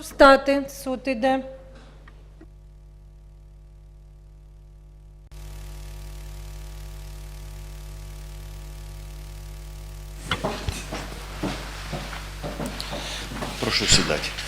Встати, суд іде. Прошу сідати.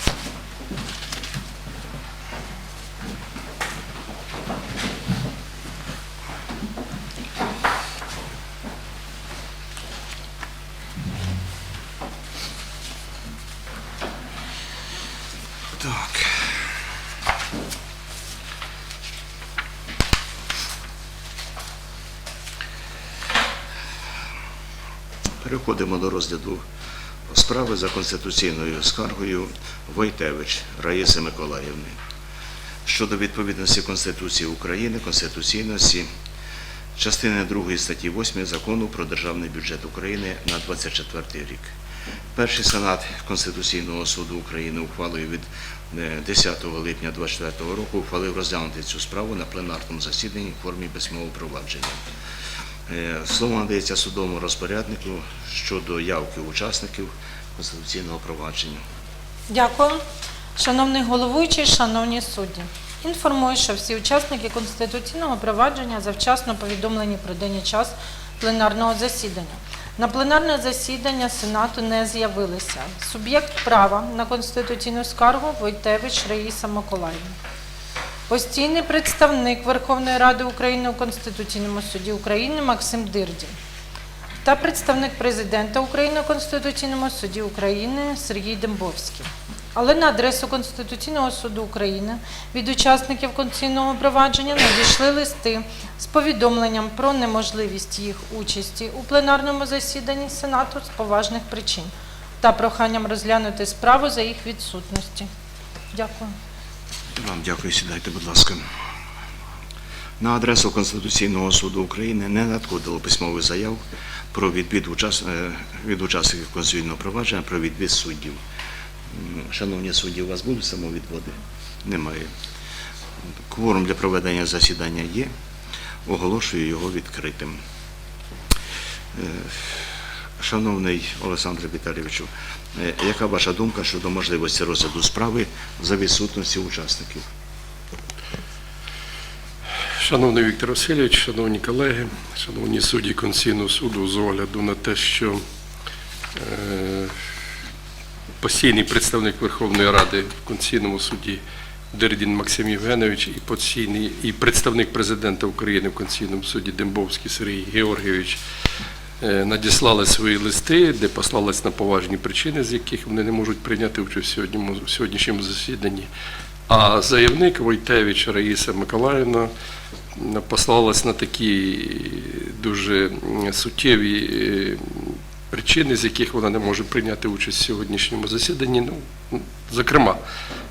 Переходимо до розгляду справи за конституційною скаргою Войтевич Раїси Миколаївни щодо відповідності Конституції України, конституційності частини 2 статті 8 Закону про Державний бюджет України на 24 рік. Перший сенат Конституційного суду України ухвалою від е, 10 липня 2024 року ухвалив розглянути цю справу на пленарному засіданні в формі письмового провадження. Е, Слово надається судовому розпоряднику щодо явки учасників конституційного провадження. Дякую. Шановний головуючий, шановні судді. Інформую, що всі учасники конституційного провадження завчасно повідомлені про день і час пленарного засідання. На пленарне засідання Сенату не з'явилися суб'єкт права на конституційну скаргу Войтевич Раїса Миколаївна. Постійний представник Верховної Ради України у Конституційному суді України Максим Дирдін та представник президента України у Конституційному суді України Сергій Дембовський. Але на адресу Конституційного суду України від учасників конституційного провадження надійшли листи з повідомленням про неможливість їх участі у пленарному засіданні Сенату з поважних причин та проханням розглянути справу за їх відсутності. Дякую. Вам дякую, сідайте, будь ласка. На адресу Конституційного суду України не надходило письмових заяв про відвід учас... е, від учасників конституційного провадження про відвід суддів. Шановні судді, у вас будуть самовідводи? Немає. Кворум для проведення засідання є. Оголошую його відкритим. Шановний Олександре Віталійовичу, е, яка ваша думка щодо можливості розгляду справи за відсутності учасників? Шановний Віктор Васильович, шановні колеги, шановні судді Конституційного суду, з огляду на те, що е, постійний представник Верховної Ради в Конституційному суді Дердін Максим Євгенович і постійний і представник президента України в Конституційному суді Дембовський Сергій Георгійович надіслали свої листи, де послались на поважні причини, з яких вони не можуть прийняти участь в сьогоднішньому- засіданні. А заявник Войтевич Раїса Миколаївна послалась на такі дуже суттєві е, причини, з яких вона не може прийняти участь в сьогоднішньому засіданні. Ну, зокрема,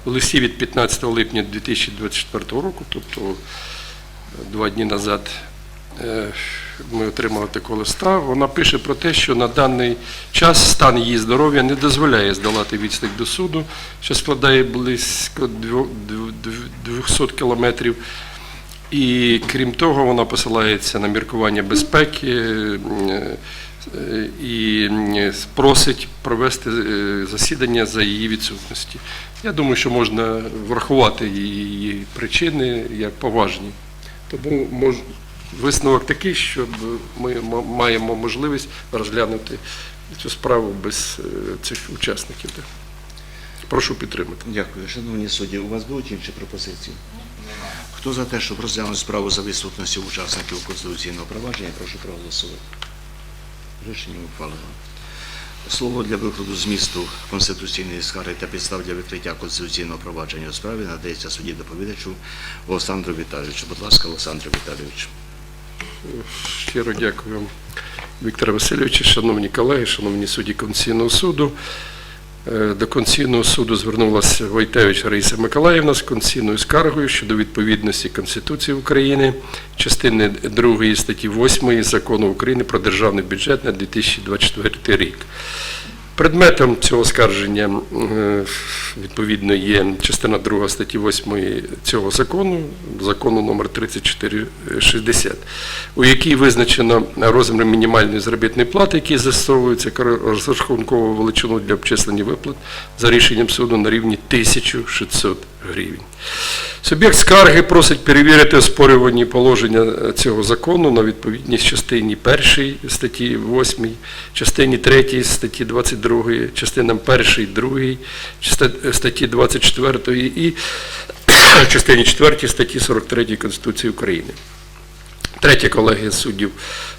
у листі від 15 липня 2024 року, тобто е, два дні назад, е, ми отримали такого листа. Вона пише про те, що на даний час стан її здоров'я не дозволяє здолати відступ до суду, що складає близько дво- дв- дв- 200 кілометрів. І крім того, вона посилається на міркування безпеки е, е, і просить провести е, засідання за її відсутності. Я думаю, що можна врахувати її причини як поважні. Тому мож, висновок такий, що ми маємо можливість розглянути цю справу без е, цих учасників. Прошу підтримати. Дякую. Шановні судді, у вас будуть інші пропозиції? Хто за те, щоб розглянути справу за відсутності учасників конституційного провадження, прошу проголосувати. Рішення ухвалено. Слово для викладу змісту конституційної скарги та підстав для відкриття конституційного провадження у справі надається судді доповідачу Олександру Віталійовичу. Будь ласка, Олександр Віталійович. Щиро дякую Віктора Васильовича, шановні колеги, шановні судді Конституційного суду. Е, До Конституційного суду звернулася Войтевич Раїса Миколаївна з конституційною скаргою щодо відповідності Конституції України, частини 2 статті 8 Закону України про державний бюджет на 2024 рік. Предметом цього скарження е, відповідно є частина 2 статті 8 цього закону, закону номер 3460, у якій визначено розмір мінімальної заробітної плати, який застосовується як розрахункову величину для обчислення виплат за рішенням суду на рівні 1600 гривень. Суб'єкт скарги просить перевірити оспорювані положення цього закону на відповідність частині 1 статті 8, частині 3 статті 22, частинам 1, 2 статті 24 і частині 4 статті 43 Конституції України. Третя колегія суддів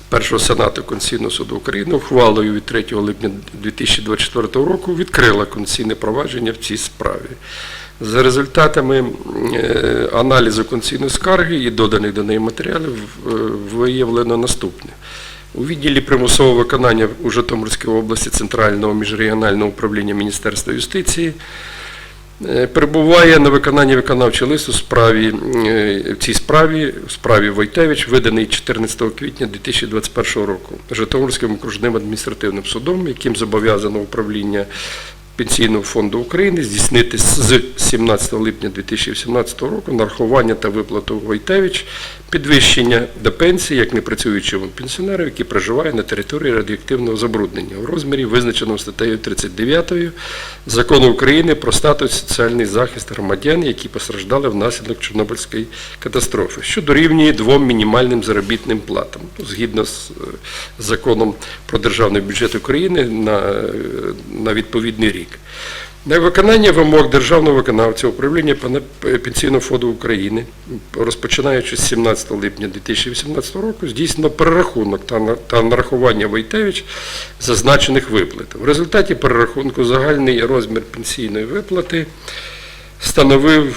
Першого Сенату Конституційного суду України ухвалою від 3 липня 2024 року відкрила конституційне провадження в цій справі. За результатами е, аналізу конституційної скарги і доданих до неї матеріалів е, виявлено наступне. У відділі примусового виконання у Житомирській області Центрального міжрегіонального управління Міністерства юстиції Перебуває на виконанні виконавчого листу у справі, е, в цій справі, у справі Войтевич, виданий 14 квітня 2021 року Житомирським окружним адміністративним судом, яким зобов'язано управління Пенсійного фонду України здійснити з 17 липня 2018 року нарахування та виплату Войтевич підвищення до пенсії як непрацюючому пенсіонеру, який проживає на території радіоактивного забруднення. У розмірі, визначеному статтею 39 Закону України про статус соціальний захист громадян, які постраждали внаслідок Чорнобильської катастрофи, що дорівнює двом мінімальним заробітним платам, ну, згідно з е, законом про державний бюджет України на, на відповідний рік. На виконання вимог державного виконавця управління Пен- Пенсійного фонду України, розпочинаючи з 17 липня 2018 року, здійснено перерахунок та нарахування Войтевич зазначених виплат. В результаті перерахунку загальний розмір пенсійної виплати становив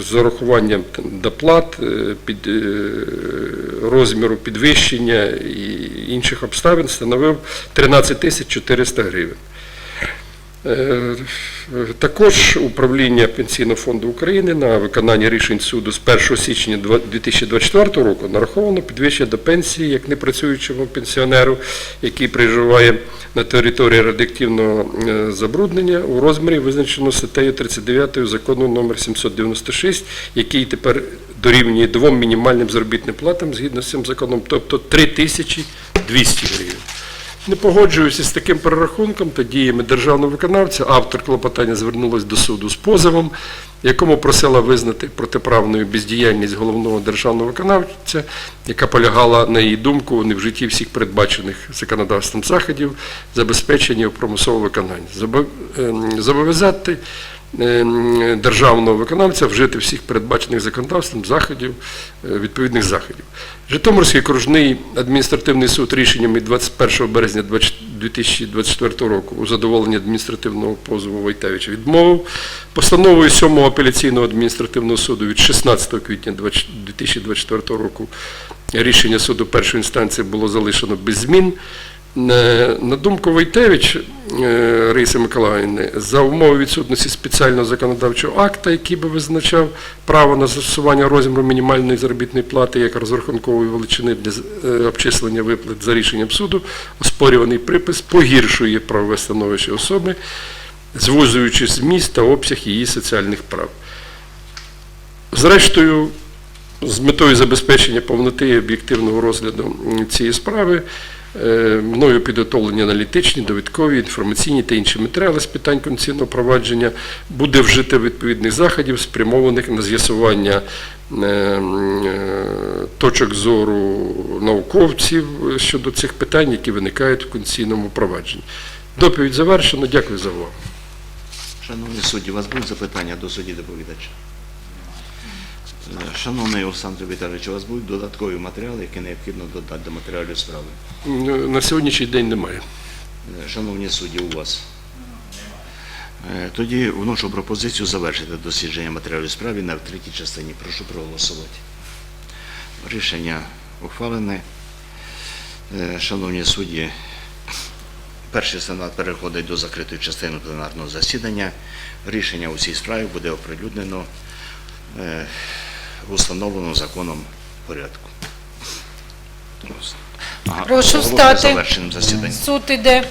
з урахуванням доплат, е, під е, розміру підвищення і інших обставин становив 13 тисяч 400 гривень. Е, Також управління Пенсійного фонду України на виконання рішень суду з 1 січня 2024 року нараховано підвищення до пенсії як непрацюючому пенсіонеру, який проживає на території радіоактивного е, забруднення у розмірі, визначено статтею 39 закону номер 796, який тепер дорівнює двом мінімальним заробітним платам згідно з цим законом, тобто 3200 гривень. Не погоджуюся з таким перерахунком та діями державного виконавця. Автор клопотання звернулась до суду з позовом, якому просила визнати протиправною бездіяльність головного державного виконавця, яка полягала, на її думку, у невжитті всіх передбачених законодавством заходів, забезпечення примусового виконання. Забо- ем, Зобов'язати державного виконавця вжити всіх передбачених законодавством заходів, е, відповідних заходів. Житомирський окружний адміністративний суд рішенням від 21 березня 2024 року у задоволенні адміністративного позову Войтевича відмовив. Постановою 7 апеляційного адміністративного суду від 16 квітня 2024 року рішення суду першої інстанції було залишено без змін. На думку Войтевич е, Раїси Миколаївни, за умови відсутності спеціального законодавчого акта, який би визначав право на застосування розміру мінімальної заробітної плати як розрахункової величини для е, обчислення виплат за рішенням суду, оспорюваний припис погіршує правове становище особи, звузуючи зміст та обсяг її соціальних прав. Зрештою, з метою забезпечення повноти і об'єктивного розгляду цієї справи мною підготовлені аналітичні, довідкові, інформаційні та інші матеріали з питань конституційного провадження буде вжито відповідних заходів, спрямованих на з'ясування е, е, точок зору науковців щодо цих питань, які виникають в конституційному провадженні. Доповідь завершено. Дякую за увагу. Шановні судді, у вас будуть запитання до судді доповідача? Шановний Олександр Віталійович, у вас будуть додаткові матеріали, які необхідно додати до матеріалів справи? На сьогоднішній день немає. Е, Шановні судді, у вас? Е, Тоді вношу пропозицію завершити дослідження матеріалів справи на третій частині. Прошу проголосувати. Рішення ухвалене. Е, Шановні судді, перший сенат переходить до закритої частини пленарного засідання. Рішення у цій справі буде оприлюднено в установленому законом порядку. Прошу встати. Суд іде.